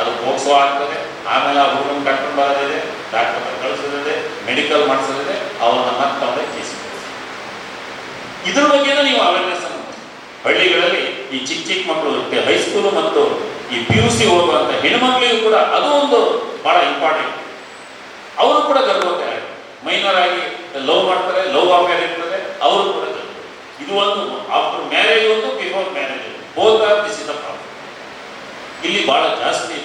ಅದು ಮೋಕ್ಸೋ ಆಗ್ತದೆ ಆಮೇಲೆ ಆ ಹುಡುಗನ ಕರ್ಕೊಂಡು ಬರೋದಿದೆ ಡಾಕ್ಟರ್ ಕಳಿಸೋದಿದೆ ಮೆಡಿಕಲ್ ಮಾಡಿಸೋದಿದೆ, ಅವ್ರನ್ನ ಮತ್ತೆ ಅವರೇ ಕೇಸ್ ಇದ್ರ ಬಗ್ಗೆನೂ ನೀವು ಅವೇರ್ನೆಸ್ ಹಳ್ಳಿಗಳಲ್ಲಿ ಈ ಚಿಕ್ಕ ಚಿಕ್ಕ ಮಕ್ಕಳು ಹೈಸ್ಕೂಲು ಮತ್ತು ಈ ಪಿ ಯು ಸಿ ಹೋಗುವಂಥ ಹೆಣ್ಮಕ್ಳಿಗೂ ಕೂಡ ಅದು ಒಂದು ಬಹಳ ಇಂಪಾರ್ಟೆಂಟ್ ಅವರು ಕೂಡ ಗರ್ಭವತಿ ಆಗಿ ಮೈನರ್ ಆಗಿ ಲವ್ ಮಾಡ್ತಾರೆ ಲವ್ ಆಫೇರ್ ಇರ್ತದೆ, ಅವರು ಕೂಡ. ಇದು ಒಂದು ಆಫ್ಟರ್ ಮ್ಯಾರೇಜ್ ಒಂದು ಬಿಫೋರ್ ಮ್ಯಾರೇಜ್ ಬೋತ್ ಪ್ರಾಬ್ಲಮ್ ಇಲ್ಲಿ ಬಹಳ ಜಾಸ್ತಿ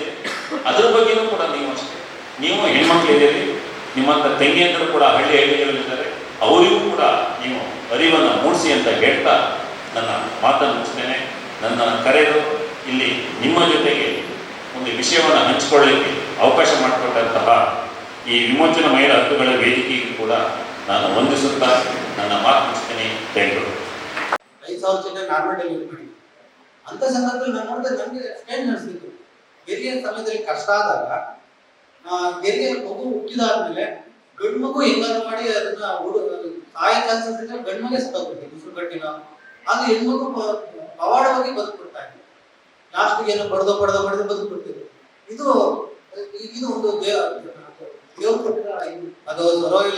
ಅದ್ರ ಬಗ್ಗೆನೂ ಕೂಡ ನೀವು ಅಷ್ಟೇ. ನೀವು ಹೆಣ್ಮಕ್ಳಿದ್ದೀರಿ ನಿಮ್ಮಂಥ ತೆಂಗಿಯಂದರೂ ಕೂಡ ಹಳ್ಳಿ ಹಳ್ಳಿಗಳಲ್ಲಿದ್ದಾರೆ, ಅವರಿಗೂ ಕೂಡ ನೀವು ಅರಿವನ್ನು ಮೂಡಿಸಿ ಅಂತ ಹೇಳ್ತಾ ನನ್ನ ಮಾತನ್ನು ಮುಗಿಸ್ತೇನೆ. ನನ್ನ ಕರೆದು ಇಲ್ಲಿ ನಿಮ್ಮ ಜೊತೆಗೆ ಒಂದು ವಿಷಯವನ್ನು ಹಂಚಿಕೊಳ್ಳಲಿಕ್ಕೆ ಅವಕಾಶ ಮಾಡಿಕೊಟ್ಟಂತಹ ಈ ವಿಮೋಚನ ಮಹಿಳಾ ಹಕ್ಕುಗಳ ವೇದಿಕೆಗೂ ಕೂಡ ನಾನು ವಂದಿಸುತ್ತಾ ನನ್ನ ಮಾತು ಮುಗಿಸ್ತೇನೆ. Thank you. ಐದು ನಾರ್ಮಲ್ ಡೆಲಿವರಿ ಮಾಡಿ. ಅಂತ ಸಂದರ್ಭದಲ್ಲಿ ನಾನು ನೋಡಿದ್ರೆ ನನಗೆ ಸ್ಟೇಜ್ ನಡೆಸಿದ್ದು ಹೆರಿಗೆ ಸಮಯದಲ್ಲಿ ಕಷ್ಟ ಆದಾಗ ಹೆರಿಗೆ ಮಗು ಹುಟ್ಟಿದಾದ್ಮೇಲೆ ಗಂಡು ಮಗು ಹೆಂಗಾದ್ರು ಮಾಡಿ ಅದನ್ನ ತಾಯಿ ಚಾನ್ಸಸ್ ಇದ್ರೆ ಗಂಡು ಮಗೇ ಸತ್ತೋಗ್ಬಿಡ್ತೀವಿ ಉಸಿರು ಕಟ್ಟಿನ ಆಗ ಹೆಣ್ಮಗು ಪವಾಡವಾಗಿ ಬದುಕ್ಬಿಡ್ತಾ ಇದೆ ಲಾಸ್ಟ್ಗೆ ಏನೋ ಬಡ್ದೋ ಬಡ್ದೋ ಬಡ್ದು ಬದುಕ್ಬಿಡ್ತೀವಿ ಇದು ಇದು ಒಂದು ದೇವ ಸರ್ವ ಅದಕ್ಕೆ ಅದು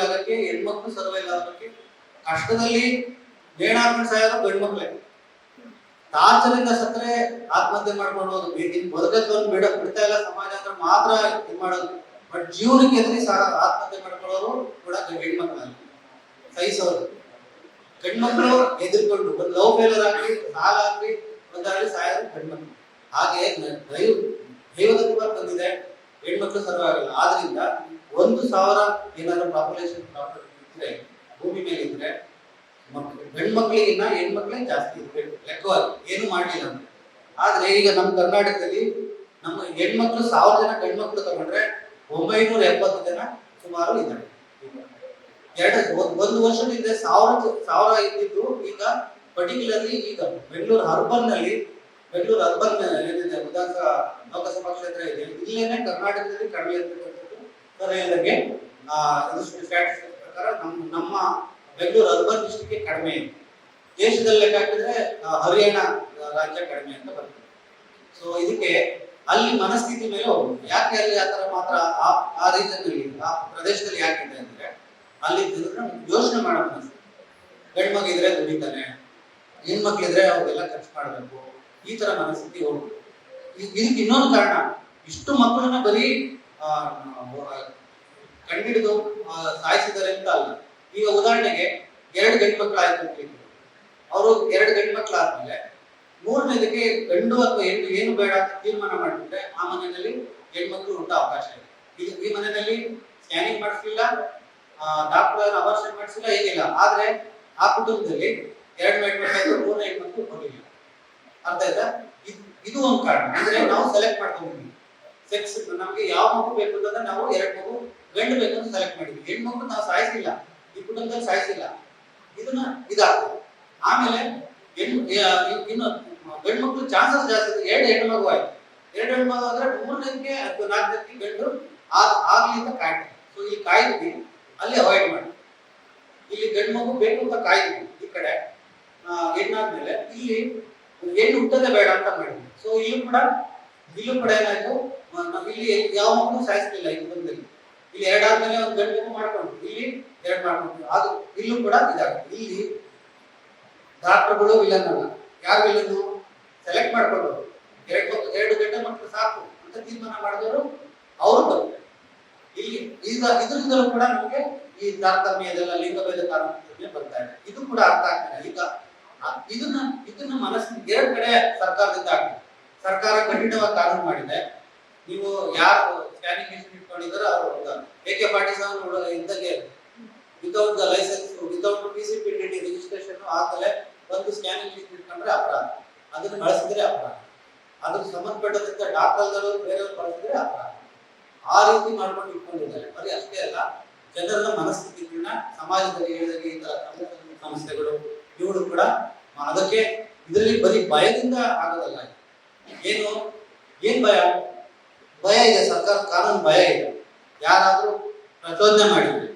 ಆಗಕ್ಕೆ ಹೆಣ್ಮಕ್ಳು ಸರ್ವೈಲ್ ಆಗಕ್ಕೆ ಕಷ್ಟದಲ್ಲಿ ನೇಣಾಕೊಂಡು ಸಾಯೋದು ಗಂಡು ಮಕ್ಳೇ ಟಾರ್ಚರಿಂದ ಸತ್ತರೆ ಆತ್ಮಹತ್ಯೆ ಇನ್ ಬದುಕತ್ವನ್ನ ಬಿಡ ಬಿಡ್ತಾ ಇಲ್ಲ ಸಮಾಜ ಅಂದ್ರೆ ಮಾತ್ರ ಇದು ಮಾಡೋದು. ಬಟ್ ಜೀವನಕ್ಕೆ ಎದುರಿ ಸಹ ಆತ್ಮಹತ್ಯೆ ಮಾಡ್ಕೊಳ್ಳೋರು ಕೂಡ ಹೆಣ್ಮಕ್ಳಲ್ಲಿ ಸಹಿಸೋರು. ಗಂಡ್ಮಕ್ಳು ಎದುರ್ಕೊಂಡು ಒಂದು ಲವ್ ಫೇಲರ್ ಆಗ್ಲಿ ಸಾಲ ಆಗ್ಲಿ, ಒಂದಾಗಲಿ ಸಾಯೋದು ಗಂಡ್ಮಕ್ಳು. ಹಾಗೆ ದೈವ ದೈವದ ಕೂಡ ಬಂದಿದೆ. ಹೆಣ್ಮಕ್ಳು ಸರ್ವ ಆಗಲ್ಲ. ಆದ್ರಿಂದ ಒಂದು ಸಾವಿರ ಏನಾದ್ರು ಪಾಪ್ಯುಲೇಷನ್ ಇದ್ರೆ ಭೂಮಿ ಮೇಲೆ ಇದ್ರೆ ಮಕ್ಳು ಗಂಡ್ಮಕ್ಳಿಗಿನ್ನ ಹೆಣ್ಮಕ್ಳೇ ಜಾಸ್ತಿ ಲೆಕ್ಕವಾಗಿ ಏನು ಮಾಡಲಿಲ್ಲ ಅಂತ ಆದ್ರೆ ಈಗ ನಮ್ಮ ಕರ್ನಾಟಕದಲ್ಲಿ ನಮ್ಮ ಹೆಣ್ಮಕ್ಳು ಸಾವಿರ ಜನ ಗಂಡ್ಮಕ್ಳು ತಗೊಂಡ್ರೆ ಒಂಬೈನೂರ ಎಪ್ಪತ್ತು ಜನ ಸುಮಾರು ಇದ್ದಾರೆ. ಎರಡು, ಒಂದ್- ವರ್ಷದಿಂದ ಸಾವಿರ ಸಾವಿರ ಇದ್ದಿದ್ದು ಈಗ ಪರ್ಟಿಕ್ಯುಲರ್ಲಿ ಈಗ ಬೆಂಗಳೂರು ಅರ್ಬನ್ನಲ್ಲಿ ಬೆಂಗಳೂರು ಅರ್ಬನ್ ಏನಿದೆ, ವಿಧಾನಸಭಾ, ಲೋಕಸಭಾ ಕ್ಷೇತ್ರ ಇದೆ. ಇಲ್ಲೇನೆ ಕರ್ನಾಟಕದಲ್ಲಿ ಕಡಿಮೆ ಇರ್ತಕ್ಕಂಥದ್ದು. ಪ್ರಕಾರ ನಮ್ಮ ನಮ್ಮ ಬೆಂಗಳೂರು ಅರ್ಬನ್ ಡಿಸ್ಟ್ರಿಕ್ಟ್ ಕಡಿಮೆ ಇದೆ. ದೇಶದಲ್ಲಿ ಲೆಕ್ಕ ಹಾಕಿದ್ರೆ ಹರಿಯಾಣ ರಾಜ್ಯ ಕಡಿಮೆ ಅಂತ ಬರ್ತದೆ. ಸೊ ಇದಕ್ಕೆ ಅಲ್ಲಿ ಮನಸ್ಥಿತಿ ಮೇಲೆ ಹೋಗ್ಬೋದು ಯಾಕೆ ಅಲ್ಲಿ ಆ ಥರ ಮಾತ್ರ ಆ ಆ ರೀಜನ್ ಅಲ್ಲಿ ಆ ಪ್ರದೇಶದಲ್ಲಿ ಯಾಕಿದೆ ಅಂದ್ರೆ, ಅಲ್ಲಿ ಯೋಚನೆ ಮಾಡೋ ಮನಸ್ಥಿತಿ. ಗಂಡ್ ಮಗಿದ್ರೆ ದುಡಿತಾನೆ, ಹೆಣ್ಮಕ್ಳಿದ್ರೆ ಅವ್ರಿಗೆಲ್ಲ ಖರ್ಚು ಮಾಡಬೇಕು. ಈ ತರ ಮನಸ್ಥಿತಿ ಹೋಗ್ಬೋದು ಇದಕ್ಕೆ ಇನ್ನೊಂದು ಕಾರಣ, ಇಷ್ಟು ಮಕ್ಕಳನ್ನ ಬರೀ ಕಂಡಿಡಿದು ಸಾಯಿಸಿದ್ದಾರೆ ಅಂತ ಅಲ್ಲ. ಈಗ ಉದಾಹರಣೆಗೆ ಎರಡು ಗಂಡು ಮಕ್ಕಳು ಆಯ್ತು ಅಂತ. ಅವರು ಎರಡು ಗಂಡು ಮಕ್ಕಳು ಆದ್ಮೇಲೆ ಮೂರನೇದಕ್ಕೆ ಗಂಡು ಅಥವಾ ಹೆಣ್ಣು ಏನು ಬೇಡ ಅಂತ ತೀರ್ಮಾನ ಮಾಡಿಬಿಟ್ರೆ ಆ ಮನೆಯಲ್ಲಿ ಹೆಣ್ಮಕ್ಳು ಹುಟ್ಟ ಅವಕಾಶ ಇದೆ ಈಗ ಈ ಮನೆಯಲ್ಲಿ ಸ್ಕ್ಯಾನಿಂಗ್ ಮಾಡಿಸ್ಲಿಲ್ಲ ಡಾಕ್ಟರ್ ಅವರ್ಷನ್ ಮಾಡಿಸಿಲ್ಲ ಏನಿಲ್ಲ. ಆದ್ರೆ ಆ ಕುಟುಂಬದಲ್ಲಿ ಎರಡು ಹೆಣ್ಮಕ್ಳು ಮೂರನೇ ಹೆಣ್ಮಕ್ಳು ಹೋಗಿಲ್ಲ ಅರ್ಥ ಆಯ್ತಾ? ಇದ್- ಇದು ಒಂದು ಕಾರಣ. ಅಂದ್ರೆ ನಾವು ಸೆಲೆಕ್ಟ್ ಮಾಡ್ಕೊಂಡಿದ್ವಿ ಸೆಕ್ಸ್ ನಮ್ಗೆ ಯಾವ ಮಗು ಬೇಕು ಅಂತಂದ್ರೆ ನಾವು ಎರಡು ಮಗು, ಗಂಡು ಬೇಕು ಅಂತ ಸೆಲೆಕ್ಟ್ ಮಾಡಿದ್ವಿ. ಹೆಣ್ಮಕ್ಳು ನಾವು ಸಾಯಿಸಿಲ್ಲ. ಈ ಕುಟುಂಬದಲ್ಲಿ ಸಾಯಿಸಿಲ್ಲ. ಇದನ್ನ ಇದಾಗ್ತದೆ. ಆಮೇಲೆ ಹೆಣ್ಣು ಇನ್ನು ಗಂಡು ಮಕ್ಕಳು ಚಾನ್ಸಸ್ ಜಾಸ್ತಿ ಎರಡು ಹೆಣ್ಣು ಮಗು ಆಯ್ತು. ಎರಡು ಹೆಣ್ಣು ಮಗು ಆದ್ರೆ ಮೂರನೇದಕ್ಕೆ ಅಥವಾ ನಾಲ್ಕಕ್ಕೆ ಗಂಡು ಆಗ್- ಆಗ್ಲಿ ಅಂತ ಕಾಯ್ತಾರೆ ಸೊ ಇಲ್ಲಿ ಕಾಯ್ದ್ವಿ ಅಲ್ಲಿ ಅವಾಯ್ಡ್ ಮಾಡಿ. ಇಲ್ಲಿ ಗಂಡು ಮಗು ಬೇಕು ಅಂತ ಕಾಯ್ದ್ವಿ ಈ ಕಡೆ. ಹೆಣ್ಣಾದ್ಮೇಲೆ ಇಲ್ಲಿ ಹೆಣ್ಣು ಹುಟ್ಟದೆ ಬೇಡ ಅಂತ ಮಾಡಿದ್ವಿ ಸೊ ಇಲ್ಲೂ ಕೂಡ ಇಲ್ಲೂ ಕೂಡ ಏನಾಯ್ತು? ಇಲ್ಲಿ ಯಾವ ಮಗು ಸಾಯಿಸ್ಲಿಲ್ಲ ಈ ಕುಟುಂಬದಲ್ಲಿ ಇಲ್ಲಿ ಎರಡಾದ್ಮೇಲೆ ಒಂದು ಗಂಟೆಗೂ ಮಾಡ್ಕೊಂಡು ಇಲ್ಲಿ ಎರಡು ಮಾಡ್ಕೊಂಡು ಅದು ಇಲ್ಲೂ ಕೂಡ ಇದಾಗುತ್ತೆ. ಇಲ್ಲಿ ಡಾಕ್ಟರ್ಗಳು ವಿಲನ್ ಅಲ್ಲ ಯಾರು ವಿಲನ್ನು? ಸೆಲೆಕ್ಟ್ ಮಾಡ್ಕೊಂಡು ಎರಡು ಎರಡು ಗಂಟೆ ಮಕ್ಕಳು ಸಾಕು ಅಂತ ತೀರ್ಮಾನ ಮಾಡಿದವರು ಅವರು ಬಂದ್ರು. ಇಲ್ಲಿ ಈಗ ಇದರಿಂದಲೂ ಕೂಡ ನಮಗೆ ಈ ತಾರತಮ್ಯದೆಲ್ಲ ಲಿಂಗಭೇದ ತಾರತಮ್ಯ ಬರ್ತಾ ಇದೆ. ಇದು ಕೂಡ ಅರ್ಥ ಆಗ್ತಿದೆ ಈಗ ಇದನ್ನ ಇದನ್ನ ಮನಸ್ಸಿನ ಎರಡು ಕಡೆ ಸರ್ಕಾರದಿಂದ ಆಗ್ತದೆ ಸರ್ಕಾರ ಕಠಿಣವಾಗಿ ಕಾನೂನು ಮಾಡಿದೆ. ನೀವು ಯಾರು ಸ್ಕ್ಯಾನಿಂಗ್ ಮಿಷಿನ್ ಇಟ್ಕೊಂಡಿದ್ದಾರೆ, ಅವರು ಎ ಕೆ ಫಾರ್ಟಿ ಸೆವೆನ್ ಇದ್ದಾಗೆ without the licence without P C P D registration ಆದ್ಮೇಲೆ ಒಂದು ಸ್ಕ್ಯಾನಿಂಗ್ ಮಿಷಿನ್ ಇಟ್ಕೊಂಡ್ರೆ ಅಪರಾಧ. ಅದನ್ನ ಬಳಸಿದ್ರೆ ಅಪರಾಧ. ಅದ್ರ ಸಂಬಂಧಪಟ್ಟಂತ ಡಾಕ್ಟರ್ಗಳು ಬೇರೆಯವ್ರು ಬಳಸಿದ್ರೆ ಅಪರಾಧ. ಆ ರೀತಿ ಮಾಡ್ಕೊಂಡು ಇಟ್ಕೊಂಡಿದ್ದಾರೆ. ಬರೀ ಅಷ್ಟೇ ಅಲ್ಲ, ಜನರ ಮನಸ್ಥಿತಿಗಳನ್ನ ಸಮಾಜದಲ್ಲಿ ಹೇಳಿದಾಗೆ ಈ ತರ ಸಂಸ್ಥೆಗಳು ಇವರು ಕೂಡ ಅದಕ್ಕೆ ಇದರಲ್ಲಿ ಬರೀ ಭಯದಿಂದ ಆಗೋದಲ್ಲ ಏನು? ಏನ್ ಭಯ? ಭಯ ಇದೆ ಸರ್ಕಾರ, ಕಾನೂನು ಭಯ ಇದೆ. ಯಾರಾದ್ರೂ ಪ್ರಚೋದನೆ ಮಾಡಿದ್ರೆ,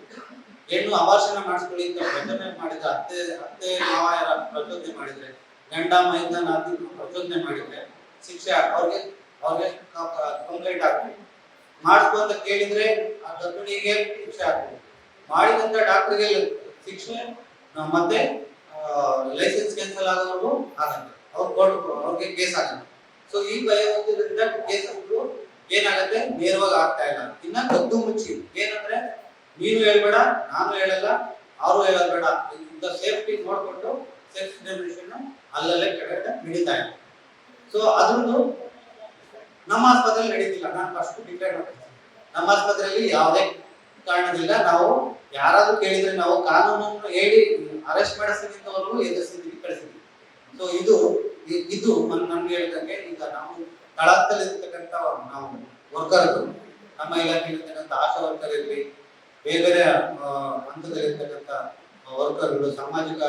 ಹೆಣ್ಣು ಅಭಾಷಣ ಮಾಡಿಸ್ಕೊಳ್ಳಿ ಅಂತ ಪ್ರಚೋದನೆ ಮಾಡಿದ್ರೆ ಅತ್ತೆ ಅತ್ತೆ ಮಾವ ಯಾರ ಪ್ರಚೋದನೆ ಮಾಡಿದ್ರೆ, ಗಂಡ ಮೈದ ನಾದಿ ಪ್ರಚೋದನೆ ಮಾಡಿದ್ರೆ ಶಿಕ್ಷೆ ಅವ್ರಿಗೆ ಅವ್ರಿಗೆ ಕಂಪ್ಲೇಂಟ್ ಆಗ್ತದೆ. ಮಾಡಿಸ್ಕೊ ಅಂತ ಕೇಳಿದ್ರೆ ಆ ಗರ್ಭಿಣಿಗೆ ಶಿಕ್ಷೆ ಆಗ್ತದೆ. ಮಾಡಿದಂತ ಡಾಕ್ಟರ್ಗೆ ಶಿಕ್ಷೆ ಮತ್ತೆ ಲೈಸೆನ್ಸ್ ಕ್ಯಾನ್ಸಲ್ ಆಗೋವರೆಗೂ ಆಗತ್ತೆ. ಅವ್ರು ಕೋರ್ಟ್ ಅವ್ರಿಗೆ ಕೇಸ್ ಆಗತ್ತೆ. ಸೊ ಈ ಭಯ ಕೇಸ್ ಕೇಸಸ್ಗಳು ಏನಾಗತ್ತೆ? ನೇರವಾಗಿ ಆಗ್ತಾ ಇಲ್ಲ. ಇನ್ನ ಕದ್ದು ಮುಚ್ಚಿ. ಏನಂದ್ರೆ, ನೀನು ಹೇಳ್ಬೇಡ, ನಾನು ಹೇಳಲ್ಲ ಅವರು ಹೇಳಬೇಡ ಬೇಡ ಇಂದ ಸೇಫ್ಟಿ ನೋಡ್ಕೊಂಡು ಸೆಕ್ಸ್ ಡೆಮಿನೇಷನ್ ಅಲ್ಲಲ್ಲೇ ಕೆಳಗಡೆ ನಡೀತಾ ಇದೆ. ಸೊ ಅದ್ರದ್ದು ನಮ್ಮ ಆಸ್ಪತ್ರೆಯಲ್ಲಿ ನಡೀತಿಲ್ಲ. ನಾನು ಫಸ್ಟ್ ಡಿಕ್ಲೇರ್ ಮಾಡ್ತೀನಿ. ನಮ್ಮ ಆಸ್ಪತ್ರೆಯಲ್ಲಿ ಯಾವುದೇ ಕಾರಣದಿಂದ ನಾವು ಯಾರಾದ್ರೂ ಕೇಳಿದ್ರೆ ನಾವು ಕಾನೂನನ್ನು ಹೇಳಿ ಅರೆಸ್ಟ್ ಮಾಡಿಸಿದವರೆಗೂ ಎದುರಿಸಿದ್ವಿ, ಕಳಿಸಿದ್ವಿ. ಸೊ ಇದು ಇದು ನಮ್ಗೆ ಹೇಳ್ದಂಗೆ ಈಗ ನಾವು ತಳಹಂತದಲ್ಲಿ ಇರ್ತಕ್ಕಂಥ ನಾವು ವರ್ಕರ್ಗಳು ನಮ್ಮ ಇಲಾಖೆಯಲ್ಲಿರ್ತಕ್ಕಂಥ ಆಶಾ ವರ್ಕರ್ ಇರಲಿ ಬೇರೆ ಬೇರೆ ಹಂತದಲ್ಲಿರ್ತಕ್ಕಂಥ ವರ್ಕರ್ಗಳು ಸಾಮಾಜಿಕ